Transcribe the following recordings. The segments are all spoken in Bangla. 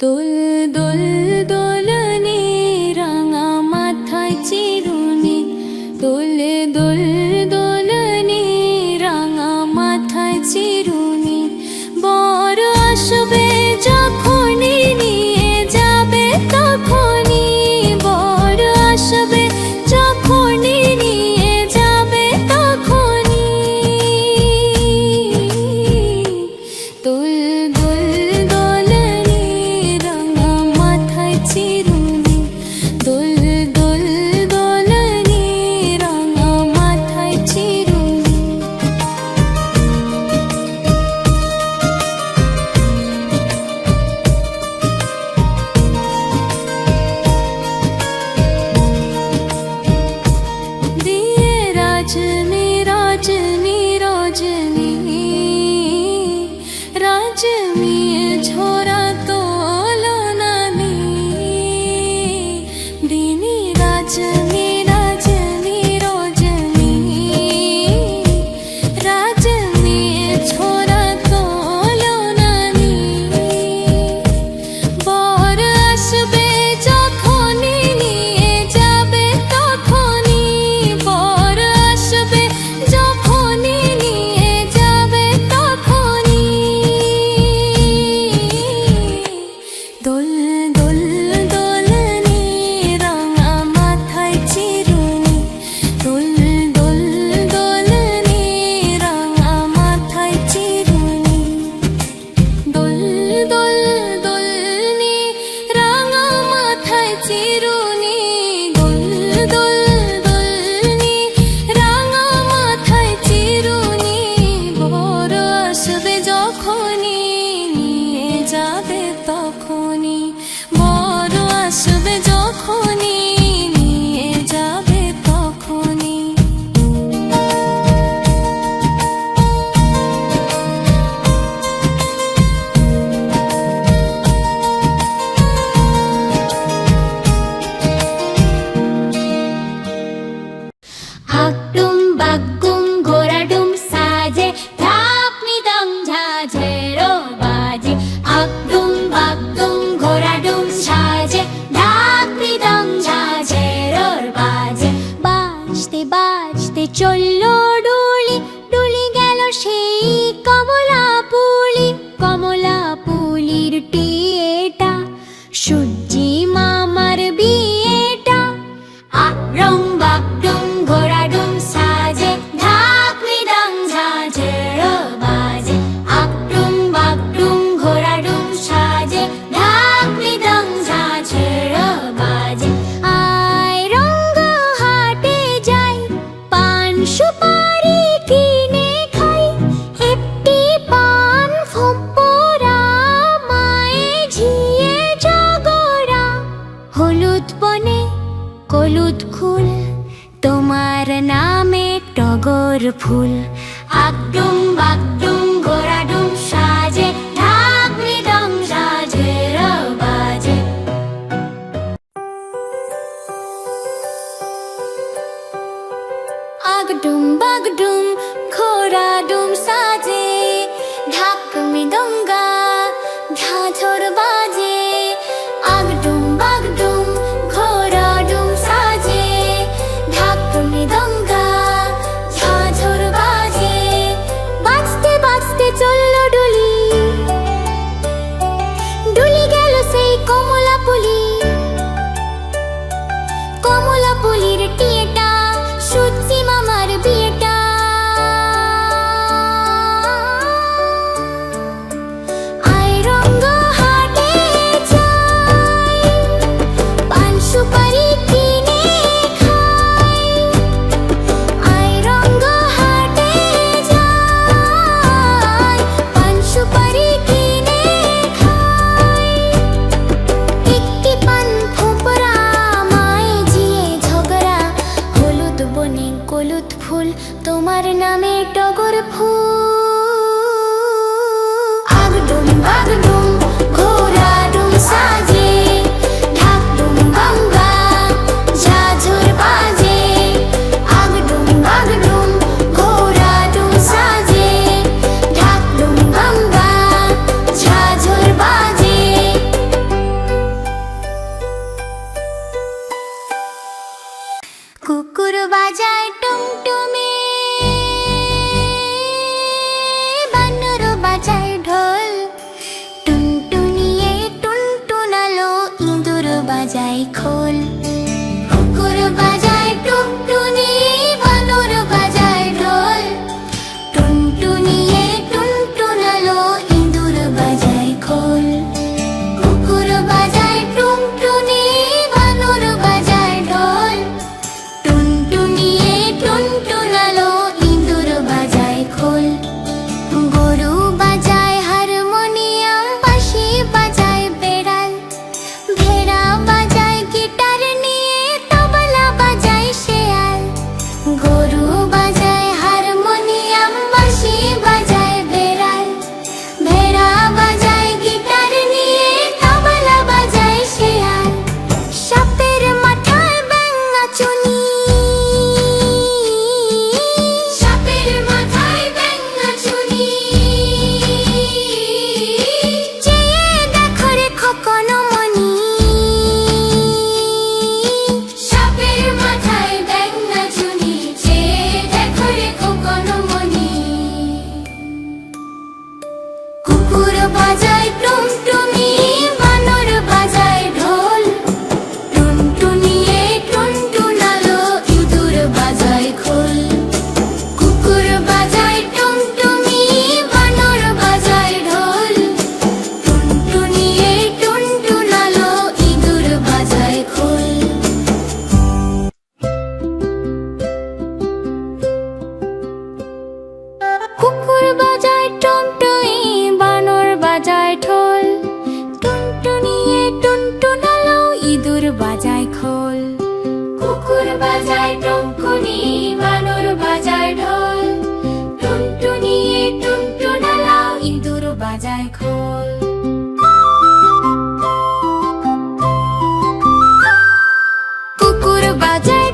দোল দোল Yo কুকুর বাজায় বাজায়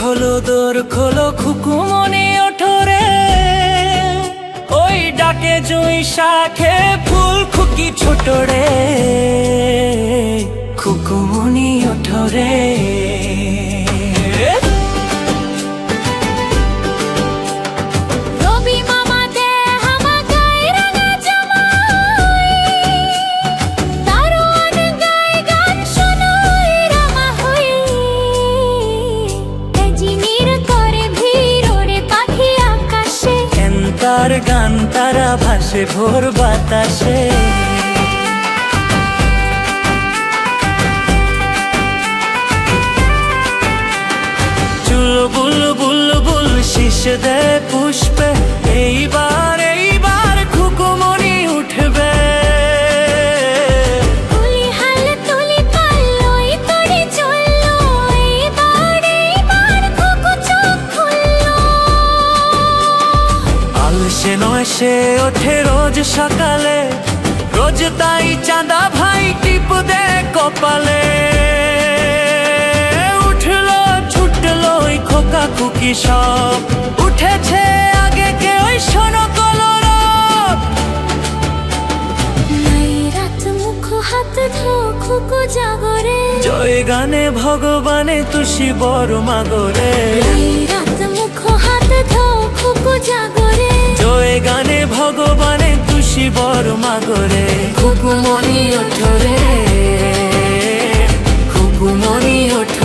তোর খোলো খুকুমনি ওঠরে। ওই ডাকে জুই শাখে ফুল খুকি ছোট রে খুকুমনি ওঠরে। তার গান তারা ভাসে ভোর বাতাসে। চুল বুল বুল বুল শীষ দে পুষ্পে এইবার সে ওঠে রোজ সকালে রোজ তাই চাঁদা ভাই টিপ দে কপালে। উঠল ছুটলো ওই খোকা খুকি সব। উঠেছে আগে কে ওই শোনো জয় গানে ভগবানে তুষি বড় মাগরে। রাত মুখ হাত ধো খুকু জাগরে। জয় গানে ভগবানে খুশি বর মাগরে খুকুমনি ওঠরে খুব মনি ওঠ